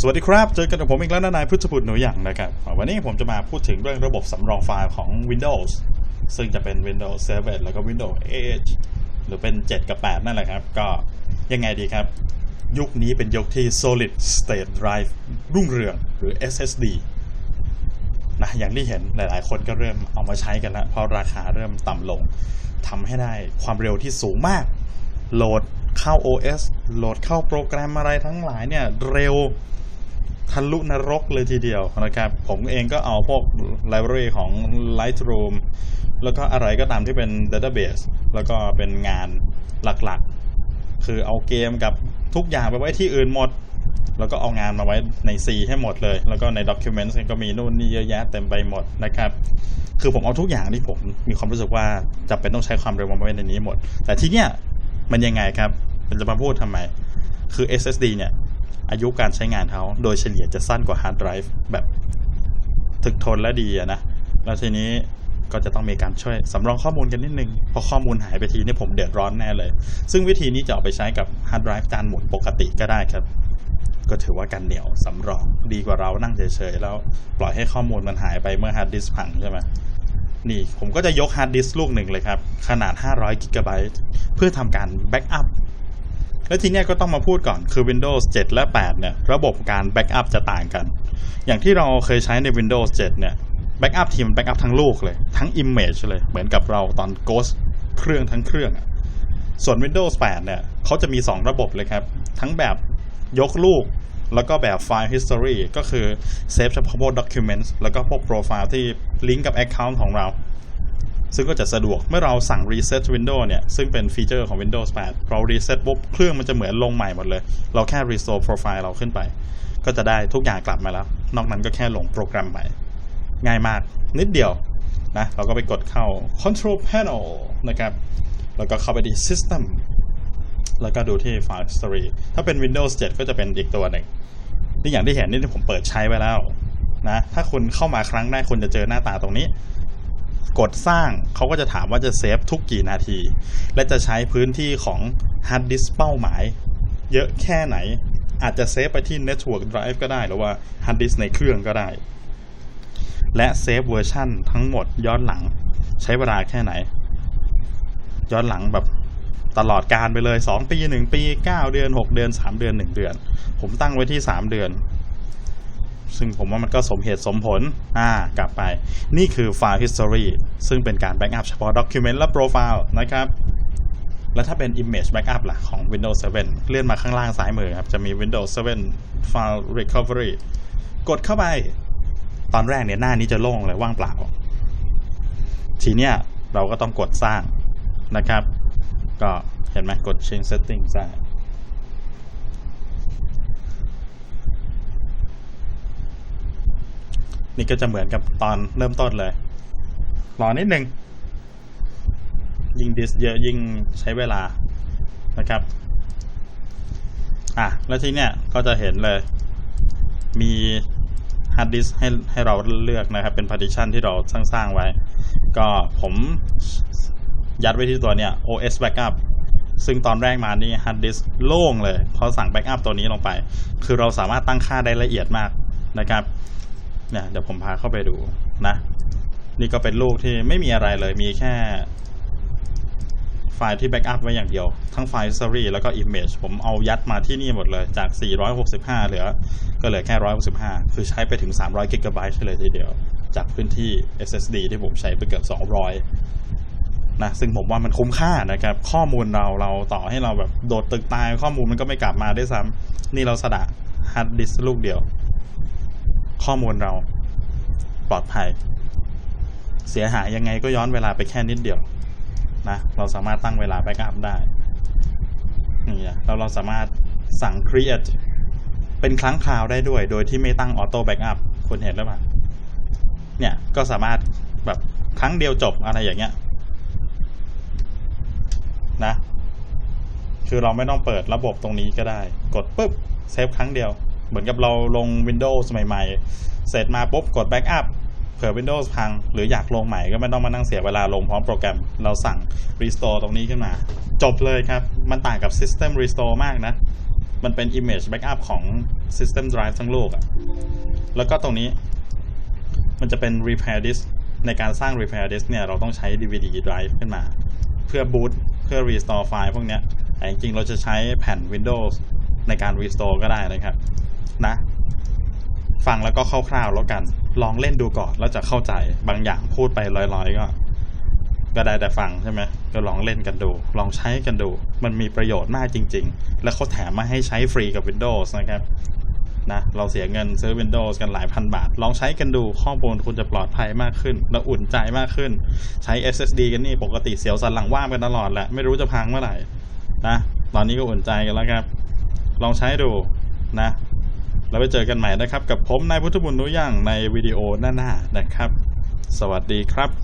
สวัสดีครับ เจอกันกับผมอีกแล้วนะนายพุทธบุตรหนูอย่างนะครับ วันนี้ผมจะมาพูดถึงเรื่องระบบสำรองไฟล์ของ Windows ซึ่งจะเป็น Windows 7 แล้วก็ Windows 8 หรือเป็น 7 กับ 8 นั่นแหละครับ ก็ยังไงดีครับ ยุคนี้เป็นยุคที่ Solid State Drive รุ่งเรืองหรือ SSD นะอย่างที่เห็นหลาย ๆ คนก็เริ่มเอามาใช้กันแล้ว เพราะราคาเริ่มต่ำลงทำให้ได้ความเร็วที่สูงมาก โหลดเข้า OS โหลดเข้าโปรแกรมอะไรทั้งหลายเนี่ย เร็ว ทะลุนรกเลยทีเดียวนะครับ ผมเองก็เอาพวก library ของ Lightroom แล้วก็อะไรก็ตามที่เป็น database แล้วก็เป็นงานหลักๆ คือเอาเกมกับทุกอย่างไปไว้ที่อื่นหมด แล้วก็เอางานมาไว้ใน C ให้หมดเลย แล้วก็ใน Documents ก็มีนู่นนี่เยอะแยะเต็มไปหมดนะครับ คือผมเอาทุกอย่างที่ผมมีความรู้สึกว่าจำเป็นต้องใช้ความเร็วมาไว้ในนี้หมด แต่ที่เนี้ยมันยังไงครับมันจะมาพูดทำไม คือ SSD เนี่ย อายุการใช้งานเขาโดยเฉลี่ยจะสั้นกว่าฮาร์ดไดรฟ์แบบถึกทนและดีนะ แล้วทีนี้ก็จะต้องมีการช่วยสำรองข้อมูลกันนิดนึง พอข้อมูลหายไปทีนี่ผมเดือดร้อนแน่เลย ซึ่งวิธีนี้จะเอาไปใช้กับฮาร์ดไดรฟ์จานหมุนปกติก็ได้ครับ ก็ถือว่ากันเหนียวสำรองดีกว่าเรานั่งเฉยๆแล้วปล่อยให้ข้อมูลมันหายไปเมื่อฮาร์ดดิสก์พังใช่ไหมนี่ผมก็จะยกฮาร์ดดิสก์ลูกหนึ่งเลยครับ ขนาด 500กิกะไบต์เพื่อทำการแบ็กอัพ แล้วทีเนี้ยก็ต้องมาพูดก่อนคือ Windows 7 และ 8 เนี่ย ระบบการแบ็กอัพจะต่างกัน อย่างที่เราเคยใช้ใน Windows 7 เนี่ยแบ็กอัพทีมแบ็กอัพทั้งลูกเลย ทั้ง Image เลย เหมือนกับเราตอน Ghost เครื่องทั้งเครื่อง ส่วน Windows 8 เนี่ยเขาจะมี 2 ระบบเลยครับ ทั้งแบบยกลูก แล้วก็แบบ File History ก็คือเซฟเฉพาะพวก Documents แล้วก็พวก Profile ที่ลิงก์กับ Account ของเรา ซึ่งก็จะสะดวกเมื่อเราสั่ง reset window เนี่ย ซึ่งเป็นฟีเจอร์ของ Windows 8 เรา reset ปุ๊บ เครื่องมันจะเหมือนลงใหม่หมดเลย เราแค่ restore profile เราขึ้นไป ก็จะได้ทุกอย่างกลับมาแล้ว นอกนั้นก็แค่ลงโปรแกรมใหม่ง่ายมากนิดเดียวนะเราก็ไปกดเข้า control panel นะครับ แล้วก็เข้าไปที่ system แล้วก็ดูที่ file history ถ้าเป็น Windows 7 ก็จะเป็นอีกตัวหนึ่งนี่อย่างที่เห็นนี่ผมเปิดใช้ไว้แล้วนะ ถ้าคุณเข้ามาครั้งแรกคุณจะเจอหน้าตาตรงนี้ กดสร้างเขาก็จะถามว่าจะเซฟทุกกี่นาที และจะใช้พื้นที่ของฮาร์ดดิสก์เป้าหมาย เยอะแค่ไหน อาจจะเซฟไปที่ Network Drive ก็ได้ หรือว่าฮาร์ดดิสก์ในเครื่องก็ได้ และเซฟเวอร์ชั่นทั้งหมดย้อนหลัง ใช้เวลาแค่ไหน ย้อนหลังแบบตลอดการไปเลย 2 ปี 1 ปี 9 เดือน 6 เดือน 3 เดือน 1 เดือน ผมตั้งไว้ที่ 3 เดือน ซึ่งผมว่ามันก็สมเหตุสมผลอ่ากลับไป นี่คือไฟล์ history ซึ่งเป็นการ backup เฉพาะ document และ profile นะครับแล้วถ้าเป็น image backup ล่ะของ Windows 7 เลื่อนมาข้างล่างซ้ายมือครับ จะมี Windows 7 file recovery กดเข้าไป ตอนแรกเนี่ยหน้านี้จะโล่งเลยว่างเปล่า ทีเนี้ยเราก็ต้องกดสร้างนะครับ ก็เห็นไหมกด change setting สร้าง นี่ก็จะเหมือนกับตอนเริ่มต้นเลย รอนิดนึง ยิ่งดิสเยอะยิ่งใช้เวลานะครับ อะ แล้วทีเนี้ยก็จะเห็นเลย มีฮาร์ดดิสให้ให้เราเลือกนะครับ เป็น partition ที่เราสร้างๆไว้ ก็ผมยัดไว้ที่ตัวเนี้ย OS Backup ซึ่งตอนแรกมานี่ฮาร์ดดิสโล่งเลย พอสั่ง Backup ตัวนี้ลงไป คือเราสามารถตั้งค่าได้ละเอียดมากนะครับ เนี่ยเดี๋ยวผมพาเข้าไปดูนะ นี่ก็เป็นลูกที่ไม่มีอะไรเลยมีแค่ ไฟล์ที่แบ็กอัพไว้อย่างเดียว ทั้งไฟล์ history แล้วก็ image ผมเอายัดมาที่นี่หมดเลยจาก 465 เหลือ ก็เหลือแค่ 165 คือใช้ไปถึง 300กิกะไบต์เลยทีเดียว จากพื้นที่ SSD ที่ผมใช้ไปเกือบ 200นะซึ่งผมว่ามันคุ้มค่านะครับ ข้อมูลเราเราต่อให้เราแบบโดดตึกตายข้อมูลมันก็ไม่กลับมาด้วยซ้ำนี่เราสะดะฮาร์ดดิสลูกเดียว ข้อมูลเราปลอดภัย เสียหายยังไงก็ย้อนเวลาไปแค่นิดเดียวนะเราสามารถตั้งเวลาแบ็กอัพได้นี่นะแล้วเราสามารถสั่ง create เป็นครั้งคราวได้ด้วย โดยที่ไม่ตั้งออโต้แบ็กอัพคุณเห็นหรือเปล่าเนี่ยก็สามารถแบบครั้งเดียวจบอะไรอย่างเงี้ยนะคือเราไม่ต้องเปิดระบบตรงนี้ก็ได้ กดปุ๊บเซฟครั้งเดียว เหมือนกับเราลง Windows ใหม่ๆ เสร็จมาปุ๊บกด Backup เผื่อ Windows พัง หรืออยากลงใหม่ก็ไม่ต้องมานั่งเสียเวลาลงพร้อมโปรแกรม เราสั่ง Restore ตรงนี้ขึ้นมา จบเลยครับ มันต่างกับ System Restore มากนะ มันเป็น image backup ของ system drive ทั้งโลกอะแล้วก็ตรงนี้มันจะเป็น repair disk ในการสร้าง repair disk เนี่ย เราต้องใช้ DVD drive ขึ้นมา เพื่อ boot เพื่อ restore ไฟล์พวกเนี้ยแต่จริงๆเราจะใช้แผ่น Windows ในการ restore ก็ได้นะครับ นะ ฟังแล้วก็คร่าวๆแล้วกัน ลองเล่นดูก่อนแล้วจะเข้าใจบางอย่างพูดไปลอยๆก็ก็ได้แต่ฟังใช่ไหมก็ลองเล่นกันดู ลองใช้กันดู มันมีประโยชน์มากจริง ๆ แล้วเขาแถมมาให้ใช้ฟรีกับ Windows นะครับนะเราเสียเงินซื้อ Windows กันหลายพันบาท ลองใช้กันดูข้อมูลคุณจะปลอดภัยมากขึ้น และอุ่นใจมากขึ้น ใช้ SSD กันนี่ปกติเสียวสันหลังว่างกันตลอดแหละไม่รู้จะพังเมื่อไหร่นะตอนนี้ก็อุ่นใจกันแล้วครับ ลองใช้ดูนะ แล้วไปเจอกันใหม่นะครับ กับผมนายพุทธบุญนุย่างในวิดีโอหน้าๆนะครับ สวัสดีครับ